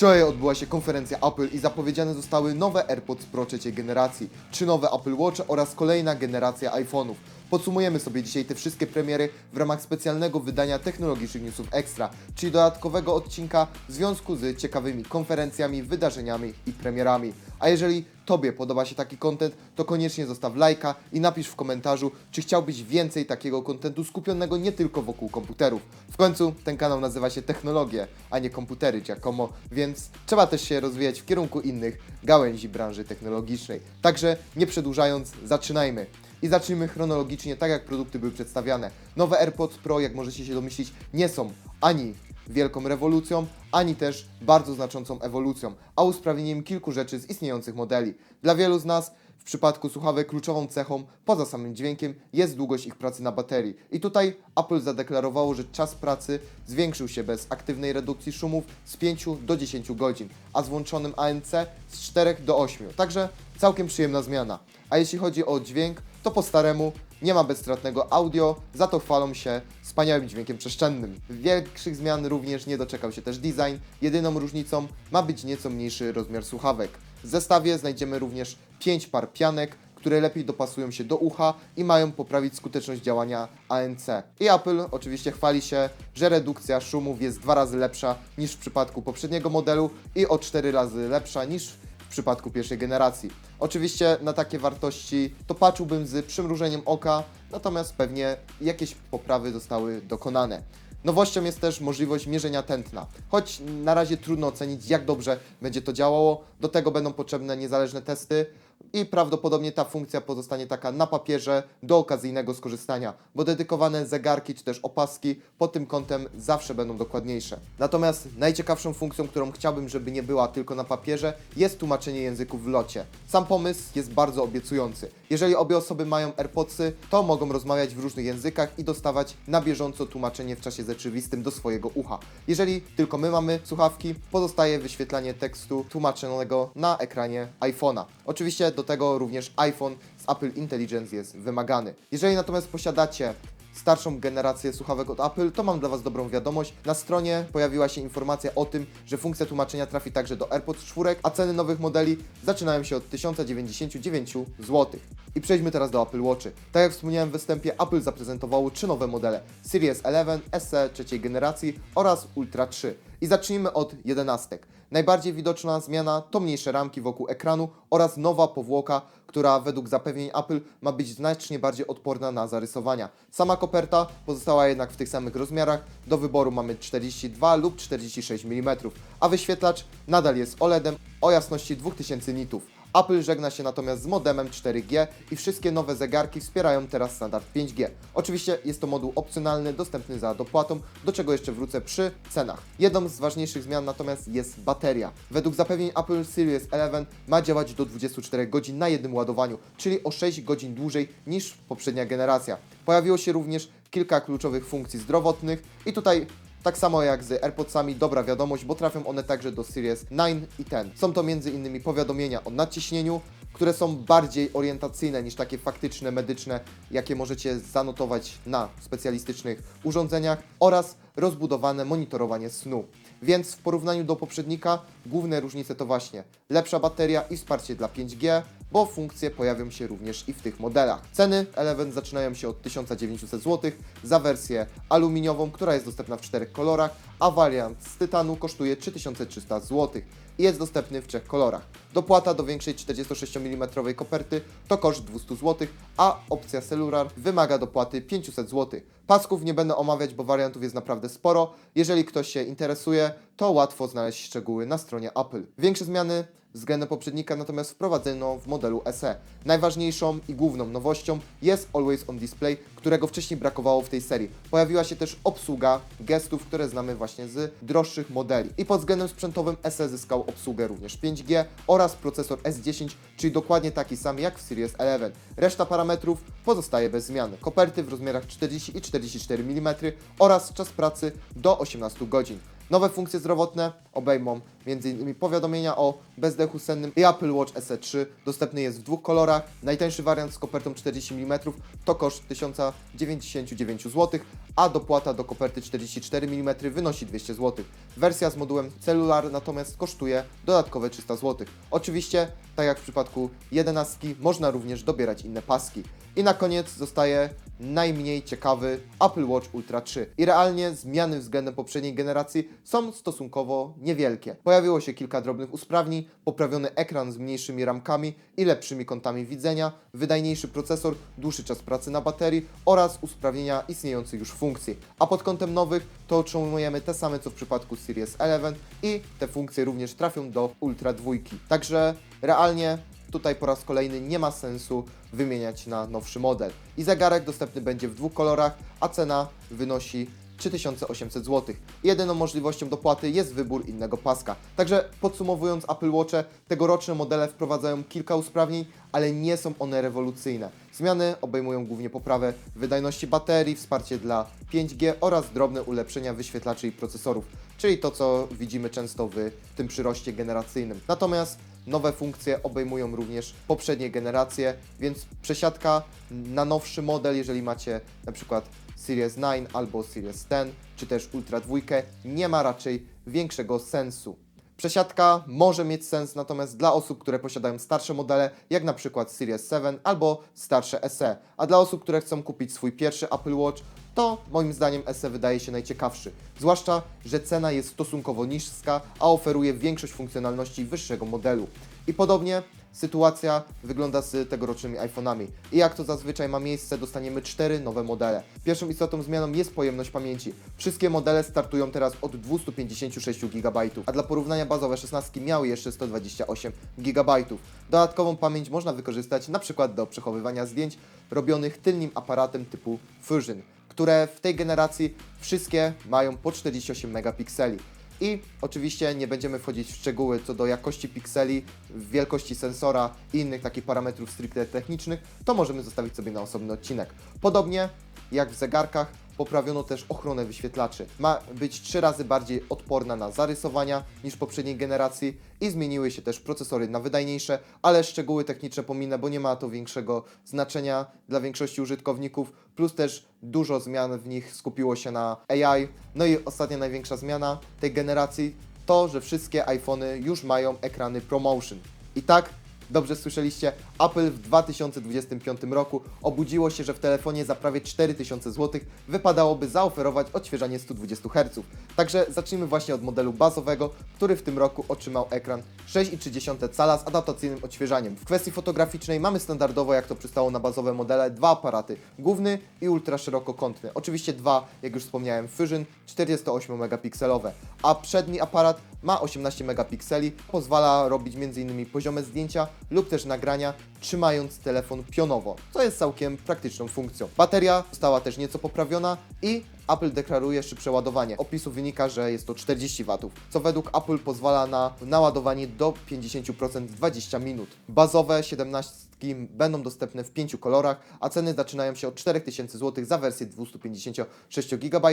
Wczoraj odbyła się konferencja Apple i zapowiedziane zostały nowe AirPods Pro trzeciej generacji, trzy nowe Apple Watch oraz kolejna generacja iPhone'ów. Podsumujemy sobie dzisiaj te wszystkie premiery w ramach specjalnego wydania Technologicznych Newsów Extra, czyli dodatkowego odcinka w związku z ciekawymi konferencjami, wydarzeniami i premierami. A jeżeli Tobie podoba się taki content, to koniecznie zostaw lajka i napisz w komentarzu, czy chciałbyś więcej takiego kontentu skupionego nie tylko wokół komputerów. W końcu ten kanał nazywa się Technologie, a nie komputery Giacomo, więc trzeba też się rozwijać w kierunku innych gałęzi branży technologicznej. Także nie przedłużając, zaczynajmy. I zacznijmy chronologicznie, tak jak produkty były przedstawiane. Nowe AirPods Pro, jak możecie się domyślić, nie są ani wielką rewolucją, ani też bardzo znaczącą ewolucją, a usprawnieniem kilku rzeczy z istniejących modeli. Dla wielu z nas w przypadku słuchawek kluczową cechą, poza samym dźwiękiem, jest długość ich pracy na baterii. I tutaj Apple zadeklarowało, że czas pracy zwiększył się bez aktywnej redukcji szumów z 5 do 10 godzin, a z włączonym ANC z 4 do 8. Także całkiem przyjemna zmiana. A jeśli chodzi o dźwięk, to po staremu nie ma bezstratnego audio, za to chwalą się wspaniałym dźwiękiem przestrzennym. Większych zmian również nie doczekał się też design. Jedyną różnicą ma być nieco mniejszy rozmiar słuchawek. W zestawie znajdziemy również 5 par pianek, które lepiej dopasują się do ucha i mają poprawić skuteczność działania ANC. I Apple oczywiście chwali się, że redukcja szumów jest dwa razy lepsza niż w przypadku poprzedniego modelu i o 4 razy lepsza niż w przypadku pierwszej generacji. Oczywiście na takie wartości to patrzyłbym z przymrużeniem oka, natomiast pewnie jakieś poprawy zostały dokonane. Nowością jest też możliwość mierzenia tętna, choć na razie trudno ocenić jak dobrze będzie to działało, do tego będą potrzebne niezależne testy i prawdopodobnie ta funkcja pozostanie taka na papierze do okazyjnego skorzystania, bo dedykowane zegarki czy też opaski pod tym kątem zawsze będą dokładniejsze. Natomiast najciekawszą funkcją, którą chciałbym, żeby nie była tylko na papierze, jest tłumaczenie języków w locie. Sam pomysł jest bardzo obiecujący. Jeżeli obie osoby mają AirPodsy, to mogą rozmawiać w różnych językach i dostawać na bieżąco tłumaczenie w czasie rzeczywistym do swojego ucha. Jeżeli tylko my mamy słuchawki, pozostaje wyświetlanie tekstu tłumaczonego na ekranie iPhone'a. Oczywiście do tego również iPhone z Apple Intelligence jest wymagany. Jeżeli natomiast posiadacie starszą generację słuchawek od Apple, to mam dla Was dobrą wiadomość. Na stronie pojawiła się informacja o tym, że funkcja tłumaczenia trafi także do AirPods 4, a ceny nowych modeli zaczynają się od 1099 zł. I przejdźmy teraz do Apple Watchy. Tak jak wspomniałem w występie, Apple zaprezentowało trzy nowe modele: Series 11, SE trzeciej generacji oraz Ultra 3. I zacznijmy od jedenastek. Najbardziej widoczna zmiana to mniejsze ramki wokół ekranu oraz nowa powłoka, która według zapewnień Apple ma być znacznie bardziej odporna na zarysowania. Sama koperta pozostała jednak w tych samych rozmiarach. Do wyboru mamy 42 lub 46 mm, a wyświetlacz nadal jest OLEDem o jasności 2000 nitów. Apple żegna się natomiast z modemem 4G i wszystkie nowe zegarki wspierają teraz standard 5G. Oczywiście jest to moduł opcjonalny, dostępny za dopłatą, do czego jeszcze wrócę przy cenach. Jedną z ważniejszych zmian natomiast jest bateria. Według zapewnień Apple Series 11 ma działać do 24 godzin na jednym ładowaniu, czyli o 6 godzin dłużej niż poprzednia generacja. Pojawiło się również kilka kluczowych funkcji zdrowotnych i tutaj tak samo jak z AirPodsami, dobra wiadomość, bo trafią one także do Series 9 i 10. Są to m.in. powiadomienia o nadciśnieniu, które są bardziej orientacyjne niż takie faktyczne, medyczne, jakie możecie zanotować na specjalistycznych urządzeniach oraz rozbudowane monitorowanie snu. Więc w porównaniu do poprzednika główne różnice to właśnie lepsza bateria i wsparcie dla 5G, bo funkcje pojawią się również i w tych modelach. Ceny Eleven zaczynają się od 1900 zł za wersję aluminiową, która jest dostępna w czterech kolorach, a wariant z tytanu kosztuje 3300 zł i jest dostępny w trzech kolorach. Dopłata do większej 46 mm koperty to koszt 200 zł, a opcja Cellular wymaga dopłaty 500 zł. Pasków nie będę omawiać, bo wariantów jest naprawdę sporo. Jeżeli ktoś się interesuje, to łatwo znaleźć szczegóły na stronie Apple. Większe zmiany względem poprzednika natomiast wprowadzono w modelu SE. Najważniejszą i główną nowością jest Always on Display, którego wcześniej brakowało w tej serii. Pojawiła się też obsługa gestów, które znamy właśnie z droższych modeli. I pod względem sprzętowym SE zyskał obsługę również 5G oraz procesor S10, czyli dokładnie taki sam jak w Series 11. Reszta parametrów pozostaje bez zmian. Koperty w rozmiarach 40 i 44 mm oraz czas pracy do 18 godzin. Nowe funkcje zdrowotne obejmą m.in. powiadomienia o bezdechu sennym i Apple Watch SE 3. Dostępny jest w dwóch kolorach. Najtańszy wariant z kopertą 40 mm to koszt 1099 zł, a dopłata do koperty 44 mm wynosi 200 zł. Wersja z modułem celular natomiast kosztuje dodatkowe 300 zł. Oczywiście, tak jak w przypadku 11, można również dobierać inne paski. I na koniec zostaje najmniej ciekawy Apple Watch Ultra 3. I realnie zmiany względem poprzedniej generacji są stosunkowo niewielkie. Pojawiło się kilka drobnych usprawnień, poprawiony ekran z mniejszymi ramkami i lepszymi kątami widzenia, wydajniejszy procesor, dłuższy czas pracy na baterii oraz usprawnienia istniejących już funkcji. A pod kątem nowych to otrzymujemy te same co w przypadku Series 11 i te funkcje również trafią do Ultra 2. Także realnie Tutaj po raz kolejny nie ma sensu wymieniać na nowszy model. I zegarek dostępny będzie w dwóch kolorach, a cena wynosi 3800 zł. Jedyną możliwością dopłaty jest wybór innego paska. Także podsumowując Apple Watche, tegoroczne modele wprowadzają kilka usprawnień, ale nie są one rewolucyjne. Zmiany obejmują głównie poprawę wydajności baterii, wsparcie dla 5G oraz drobne ulepszenia wyświetlaczy i procesorów, czyli to co widzimy często w tym przyroście generacyjnym. Natomiast Nowe funkcje obejmują również poprzednie generacje, więc przesiadka na nowszy model, jeżeli macie na przykład Series 9 albo Series 10, czy też Ultra 2, nie ma raczej większego sensu. Przesiadka może mieć sens natomiast dla osób, które posiadają starsze modele, jak na przykład Series 7 albo starsze SE, a dla osób, które chcą kupić swój pierwszy Apple Watch, to moim zdaniem SE wydaje się najciekawszy. Zwłaszcza, że cena jest stosunkowo niska, a oferuje większość funkcjonalności wyższego modelu. I podobnie sytuacja wygląda z tegorocznymi iPhone'ami. I jak to zazwyczaj ma miejsce, dostaniemy cztery nowe modele. Pierwszą istotną zmianą jest pojemność pamięci. Wszystkie modele startują teraz od 256 GB, a dla porównania bazowe 16 miały jeszcze 128 GB. Dodatkową pamięć można wykorzystać przykład do przechowywania zdjęć robionych tylnym aparatem typu Fusion, które w tej generacji wszystkie mają po 48 megapikseli. I oczywiście nie będziemy wchodzić w szczegóły co do jakości pikseli, wielkości sensora i innych takich parametrów stricte technicznych, to możemy zostawić sobie na osobny odcinek. Podobnie jak w zegarkach, poprawiono też ochronę wyświetlaczy. Ma być trzy razy bardziej odporna na zarysowania niż poprzedniej generacji i zmieniły się też procesory na wydajniejsze, ale szczegóły techniczne pominę, bo nie ma to większego znaczenia dla większości użytkowników, plus też dużo zmian w nich skupiło się na AI. No i ostatnia największa zmiana tej generacji to, że wszystkie iPhony już mają ekrany ProMotion. I tak Dobrze słyszeliście, Apple w 2025 roku obudziło się, że w telefonie za prawie 4000 zł wypadałoby zaoferować odświeżanie 120 Hz. Także zacznijmy właśnie od modelu bazowego, który w tym roku otrzymał ekran 6,3 cala z adaptacyjnym odświeżaniem. W kwestii fotograficznej mamy standardowo, jak to przystało na bazowe modele, dwa aparaty, główny i ultra szerokokątny. Oczywiście dwa, jak już wspomniałem, Fusion 48 megapikselowe, a przedni aparat ma 18 megapikseli, pozwala robić m.in. poziome zdjęcia lub też nagrania, trzymając telefon pionowo, co jest całkiem praktyczną funkcją. Bateria została też nieco poprawiona i Apple deklaruje szybsze ładowanie. Opisu wynika, że jest to 40 W, co według Apple pozwala na naładowanie do 50% w 20 minut. Bazowe 17 będą dostępne w pięciu kolorach, a ceny zaczynają się od 4000 zł za wersję 256 GB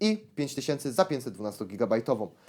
i 5000 za 512 GB.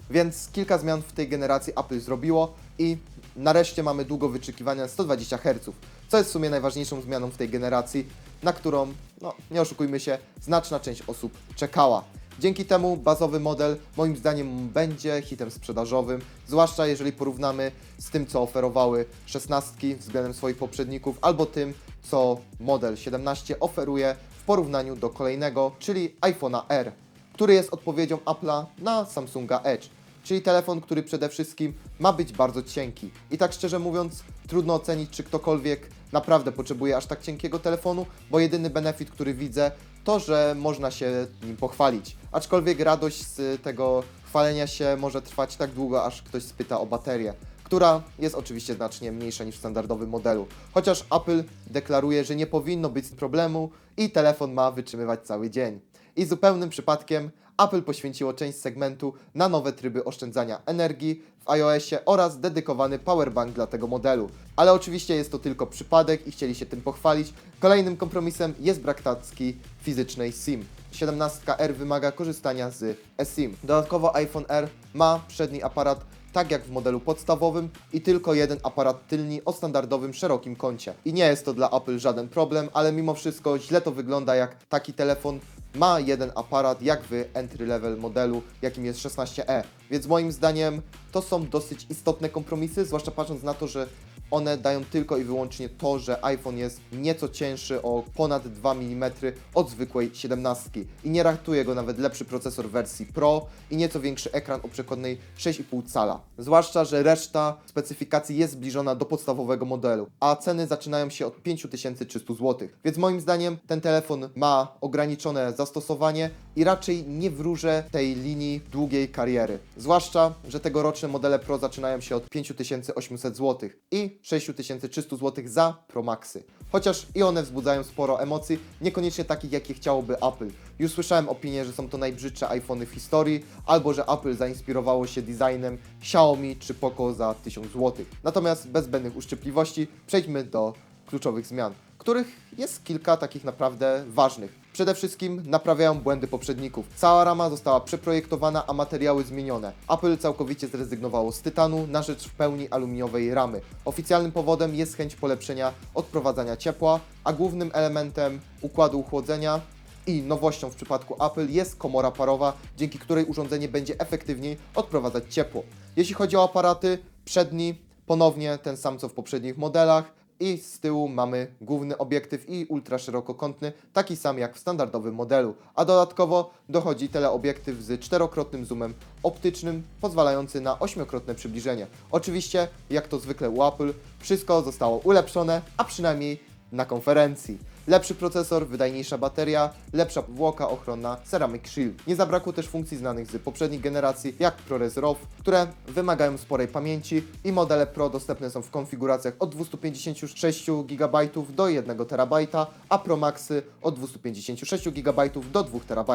Więc kilka zmian w tej generacji Apple zrobiło i nareszcie mamy długo wyczekiwania 120 Hz, co jest w sumie najważniejszą zmianą w tej generacji, na którą, no nie oszukujmy się, znaczna część osób czekała. Dzięki temu bazowy model moim zdaniem będzie hitem sprzedażowym, zwłaszcza jeżeli porównamy z tym, co oferowały 16 względem swoich poprzedników, albo tym, co model 17 oferuje w porównaniu do kolejnego, czyli iPhone'a R, który jest odpowiedzią Apple'a na Samsunga Edge czyli telefon, który przede wszystkim ma być bardzo cienki. I tak szczerze mówiąc, trudno ocenić, czy ktokolwiek naprawdę potrzebuje aż tak cienkiego telefonu, bo jedyny benefit, który widzę, to, że można się nim pochwalić. Aczkolwiek radość z tego chwalenia się może trwać tak długo, aż ktoś spyta o baterię która jest oczywiście znacznie mniejsza niż w standardowym modelu. Chociaż Apple deklaruje, że nie powinno być problemu i telefon ma wytrzymywać cały dzień. I zupełnym przypadkiem Apple poświęciło część segmentu na nowe tryby oszczędzania energii w iOSie oraz dedykowany powerbank dla tego modelu. Ale oczywiście jest to tylko przypadek i chcieli się tym pochwalić. Kolejnym kompromisem jest brak tacki fizycznej SIM. 17R wymaga korzystania z eSIM. Dodatkowo iPhone R ma przedni aparat tak jak w modelu podstawowym i tylko jeden aparat tylni o standardowym szerokim kącie. I nie jest to dla Apple żaden problem, ale mimo wszystko źle to wygląda jak taki telefon ma jeden aparat jak w entry level modelu, jakim jest 16e. Więc moim zdaniem to są dosyć istotne kompromisy, zwłaszcza patrząc na to, że one dają tylko i wyłącznie to, że iPhone jest nieco cięższy o ponad 2 mm od zwykłej 17 i nie ratuje go nawet lepszy procesor wersji Pro i nieco większy ekran o przekładnej 6,5 cala. Zwłaszcza, że reszta specyfikacji jest zbliżona do podstawowego modelu, a ceny zaczynają się od 5300 zł. Więc moim zdaniem ten telefon ma ograniczone zastosowanie i raczej nie wróżę tej linii długiej kariery. Zwłaszcza, że tegoroczne modele Pro zaczynają się od 5800 zł i 6300 zł za Pro Maxy. Chociaż i one wzbudzają sporo emocji, niekoniecznie takich, jakie chciałoby Apple. Już słyszałem opinię, że są to najbrzydsze iPhony w historii, albo że Apple zainspirowało się designem Xiaomi czy Poco za 1000 zł. Natomiast bez zbędnych uszczypliwości przejdźmy do kluczowych zmian, których jest kilka takich naprawdę ważnych. Przede wszystkim naprawiają błędy poprzedników. Cała rama została przeprojektowana, a materiały zmienione. Apple całkowicie zrezygnowało z tytanu na rzecz w pełni aluminiowej ramy. Oficjalnym powodem jest chęć polepszenia odprowadzania ciepła, a głównym elementem układu chłodzenia i nowością w przypadku Apple jest komora parowa, dzięki której urządzenie będzie efektywniej odprowadzać ciepło. Jeśli chodzi o aparaty, przedni ponownie ten sam co w poprzednich modelach i z tyłu mamy główny obiektyw i ultraszerokokątny, taki sam jak w standardowym modelu, a dodatkowo dochodzi teleobiektyw z czterokrotnym zoomem optycznym, pozwalający na ośmiokrotne przybliżenie. Oczywiście, jak to zwykle u Apple, wszystko zostało ulepszone, a przynajmniej na konferencji. Lepszy procesor, wydajniejsza bateria, lepsza powłoka ochronna Ceramic Shield. Nie zabrakło też funkcji znanych z poprzednich generacji, jak ProRes RAW, które wymagają sporej pamięci i modele Pro dostępne są w konfiguracjach od 256 GB do 1 TB, a Pro Maxy od 256 GB do 2 TB.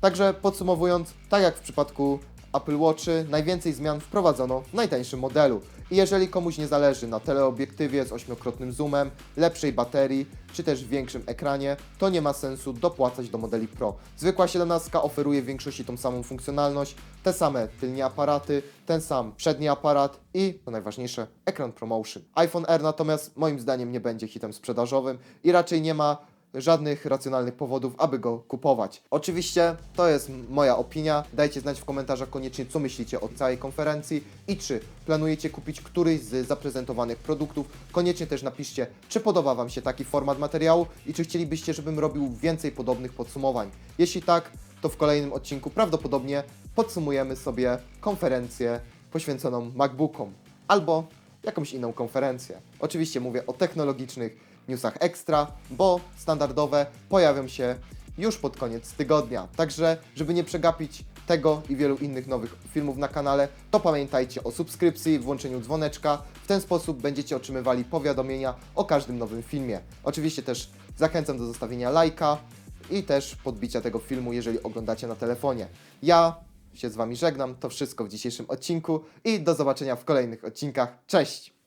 Także podsumowując, tak jak w przypadku Apple Watchy najwięcej zmian wprowadzono w najtańszym modelu. I jeżeli komuś nie zależy na teleobiektywie z ośmiokrotnym zoomem, lepszej baterii, czy też większym ekranie, to nie ma sensu dopłacać do modeli Pro. Zwykła 17 oferuje w większości tą samą funkcjonalność, te same tylnie aparaty, ten sam przedni aparat i, to najważniejsze, ekran ProMotion. iPhone R natomiast moim zdaniem nie będzie hitem sprzedażowym i raczej nie ma żadnych racjonalnych powodów, aby go kupować. Oczywiście to jest moja opinia. Dajcie znać w komentarzach koniecznie, co myślicie o całej konferencji i czy planujecie kupić któryś z zaprezentowanych produktów. Koniecznie też napiszcie, czy podoba Wam się taki format materiału i czy chcielibyście, żebym robił więcej podobnych podsumowań. Jeśli tak, to w kolejnym odcinku prawdopodobnie podsumujemy sobie konferencję poświęconą MacBookom albo jakąś inną konferencję. Oczywiście mówię o technologicznych newsach ekstra, bo standardowe pojawią się już pod koniec tygodnia. Także, żeby nie przegapić tego i wielu innych nowych filmów na kanale, to pamiętajcie o subskrypcji, włączeniu dzwoneczka. W ten sposób będziecie otrzymywali powiadomienia o każdym nowym filmie. Oczywiście też zachęcam do zostawienia lajka i też podbicia tego filmu, jeżeli oglądacie na telefonie. Ja się z Wami żegnam, to wszystko w dzisiejszym odcinku i do zobaczenia w kolejnych odcinkach. Cześć!